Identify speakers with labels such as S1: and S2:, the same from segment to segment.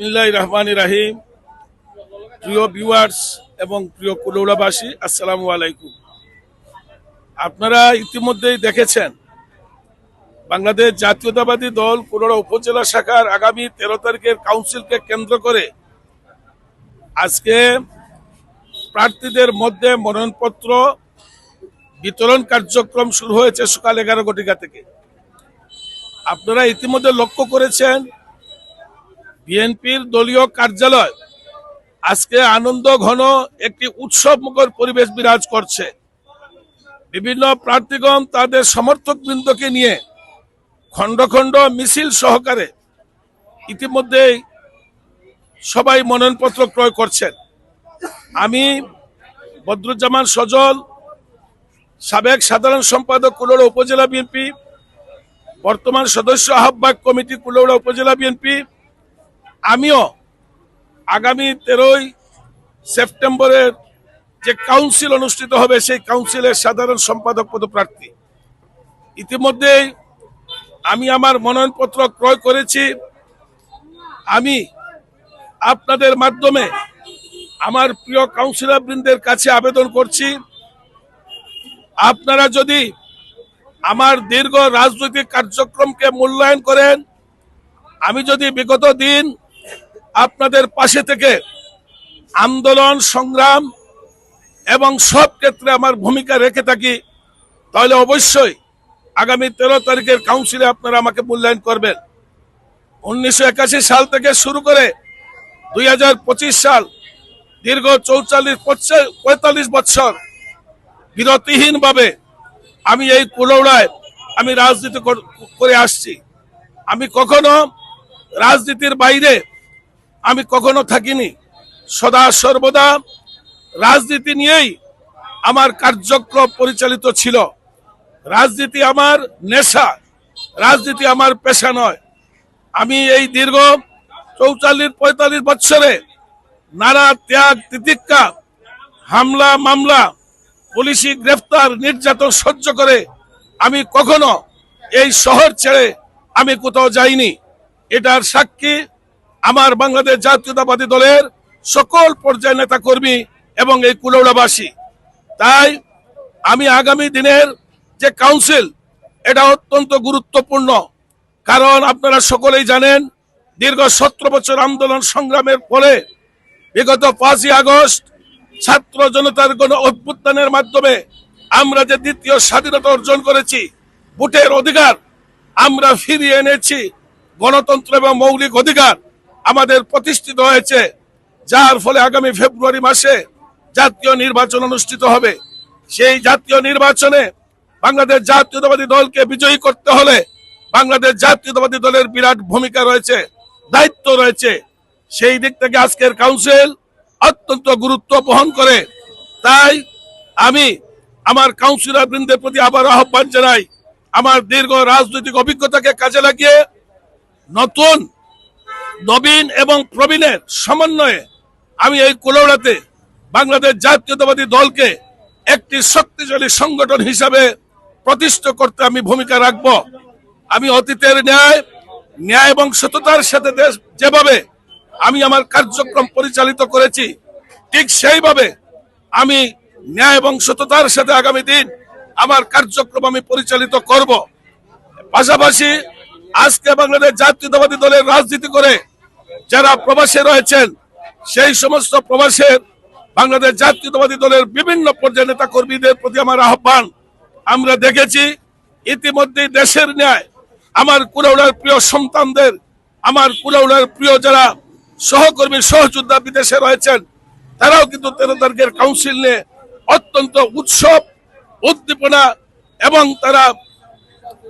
S1: বিসমিল্লাহ রহমান রাহিম। প্রিয় ভিউয়ার্স এবং প্রিয় কুলৌড়াবাসী আসসালামু আলাইকুম। আপনারা ইতিমধ্যেই দেখেছেন, বাংলাদেশ জাতীয়তাবাদী দল কুলোড়া উপজেলা শাখার আগামী তেরো তারিখের কাউন্সিলকে কেন্দ্র করে আজকে প্রার্থীদের মধ্যে মনোনয়নপত্র বিতরণ কার্যক্রম শুরু হয়েছে সকাল এগারো ঘটিকা থেকে। আপনারা ইতিমধ্যে লক্ষ্য করেছেন বিএনপির দলীয় কার্যালয় আজকে আনন্দ ঘন একটি উৎসব মুখর পরিবেশ বিরাজ করছে। বিভিন্ন প্রার্থীগণ তাদের সমর্থক বৃন্দকে নিয়ে খণ্ড খণ্ড মিছিল সহকারে ইতিমধ্যেই সবাই মনোনয়নপত্র ক্রয় করছেন। আমি বদরুজ্জামান সজল, সাবেক সাধারণ সম্পাদক কুলোড়া উপজেলা বিএনপি, বর্তমান সদস্য আহ্বায়ক কমিটি কুলোড়া উপজেলা বিএনপি আমিও আগামী তেরোই সেপ্টেম্বরের যে কাউন্সিল অনুষ্ঠিত হবে, সেই কাউন্সিলের সাধারণ সম্পাদক পদপ্রার্থী। ইতিমধ্যেই আমি আমার মনোনয়নপত্র ক্রয় করেছি। আমি আপনাদের মাধ্যমে আমার প্রিয় কাউন্সিলর বৃন্দের কাছে আবেদন করছি। আপনারা যদি আমার দীর্ঘ রাজনৈতিক কার্যক্রমকে মূল্যায়ন করেন, আমি যদি বিগত দিন আপনাদের পাশে থেকে আন্দোলন, সংগ্রাম এবং সব ক্ষেত্রে আমার ভূমিকা রেখে থাকি, তাহলে অবশ্যই আগামী তেরো তারিখের কাউন্সিলে আপনারা আমাকে মূল্যায়ন করবেন। উনিশশো একাশি সাল থেকে শুরু করে দুই হাজার পঁচিশ সাল দীর্ঘ চৌচল্লিশ পঁয়তাল্লিশ বছর বিরতিহীনভাবে আমি এই কুলৌড়ায় আমি রাজনীতি করে আসছি। আমি কখনো রাজনীতির বাইরে আমি কখনো থাকিনি। সদা সর্বদা রাজনীতি নিয়েই আমার কার্যক্রম পরিচালিত ছিল। রাজনীতি আমার নেশা, রাজনীতি আমার পেশা নয়। আমি এই দীর্ঘ চৌচল্লিশ পঁয়তাল্লিশ বছরে নানা ত্যাগ, তিতিক্ষা, হামলা, মামলা, পুলিশি গ্রেফতার, নির্যাতন সহ্য করে আমি কখনো এই শহর ছেড়ে আমি কোথাও যাইনি। এটার সাক্ষী আমার বাংলাদেশ জাতীয়তাবাদী দলের সকল পর্যায়ের নেতা কর্মী এবং এই কুলৌড়াবাসী। তাই আমি আগামী দিনের যে কাউন্সিল, এটা অত্যন্ত গুরুত্বপূর্ণ। কারণ আপনারা সকলেই জানেন, দীর্ঘ সতেরো বছর আন্দোলন সংগ্রামের ফলে বিগত পাঁচই আগস্ট ছাত্র জনতার গণ অভ্যুত্থানের মাধ্যমে আমরা যে দ্বিতীয় স্বাধীনতা অর্জন করেছি, ভোটের অধিকার আমরা ফিরিয়ে এনেছি। গণতন্ত্র এবং মৌলিক অধিকার আমাদের প্রতিষ্ঠিত হয়েছে, যার ফলে আগামী ফেব্রুয়ারি মাসে জাতীয় নির্বাচন অনুষ্ঠিত হবে। সেই জাতীয় নির্বাচনে বাংলাদেশ জাতীয়তাবাদী দলকে বিজয়ী করতে হলে বাংলাদেশ জাতীয়তাবাদী দলের বিরাট ভূমিকা রয়েছে, দায়িত্ব রয়েছে। সেই দিক থেকে আজকের কাউন্সিল অত্যন্ত গুরুত্ব বহন করে। তাই আমি আমার কাউন্সিলর বৃন্দের প্রতি আবার আহ্বান জানাই, আমার দীর্ঘ রাজনৈতিক অভিজ্ঞতাকে কাজে লাগিয়ে নতুন নবীন এবং প্রবীণের সমন্বয়ে আমি এই কুলৌড়াতে বাংলাদেশ জাতীয়তাবাদী দলকে একটি শক্তিশালী সংগঠন হিসাবে প্রতিষ্ঠা করতে আমি ভূমিকা রাখব। আমি অতীতের ন্যায় ন্যায় এবং সততার সাথে দেশ যেভাবে আমি আমার কার্যক্রম পরিচালিত করেছি, ঠিক সেইভাবে আমি ন্যায় এবং সততার সাথে আগামী দিন আমার কার্যক্রম আমি পরিচালিত করব। পাশাপাশি আজকে বাংলাদেশ জাতীয়তাবাদী দলের রাজনীতি করে যারা প্রবাসে রয়েছেন, সেই সমস্ত প্রবাসের বাংলাদেশ জাতীয়তাবাদী দলের বিভিন্ন পর্যায়ে নেতা কর্মীদের প্রতি আমার আহ্বান। আমরা দেখেছি ইতিমধ্যে দেশের ন্যায় আমার কুড়াউড়ার প্রিয় সন্তানদের, আমার কুড়াউড়ার প্রিয় যারা সহকর্মী, সহযোদ্ধা বিদেশে রয়েছেন, তারাও কিন্তু তেরো তারিখের কাউন্সিল নিয়ে অত্যন্ত উৎসব, উদ্দীপনা এবং তারা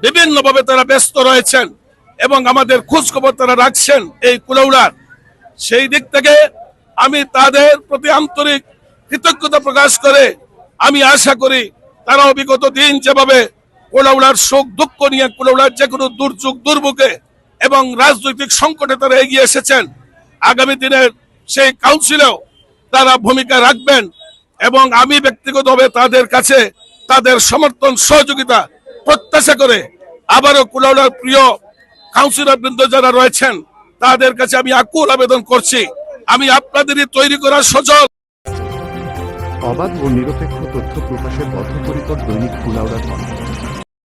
S1: বিভিন্নভাবে তারা ব্যস্ত রয়েছেন। এবং আমাদের খোঁজ খবর তারা রাখছেন এই কুলৌড়ার। সেই দিক থেকে আমি তাদের প্রতি আন্তরিক কৃতজ্ঞতা প্রকাশ করে আমি আশা করি তারাও বিগত দিন যেভাবে কুলাউড়ার শোক, দুঃখ নিয়ে কুলৌড়ার যে কোনো দুর্যোগ, দুর্ভোগে এবং রাজনৈতিক সংকটে তারা এগিয়ে এসেছেন, আগামী দিনের সেই কাউন্সিলেও তারা ভূমিকা রাখবেন এবং আমি ব্যক্তিগতভাবে তাদের কাছে তাদের সমর্থন, সহযোগিতা, প্রত্যাশা করে আবারও কুলাউড়ার প্রিয় কাউন্সিলর বৃন্দ যারা রয়েছেন, তাদের কাছে আমি আকুল আবেদন করছি। আমি আপনাদেরই তৈরি করার সজল।
S2: অবাধ ও নিরপেক্ষ তথ্য প্রকাশের বদ্ধপরিকর দৈনিক কুলাউড়ার কণ্ঠ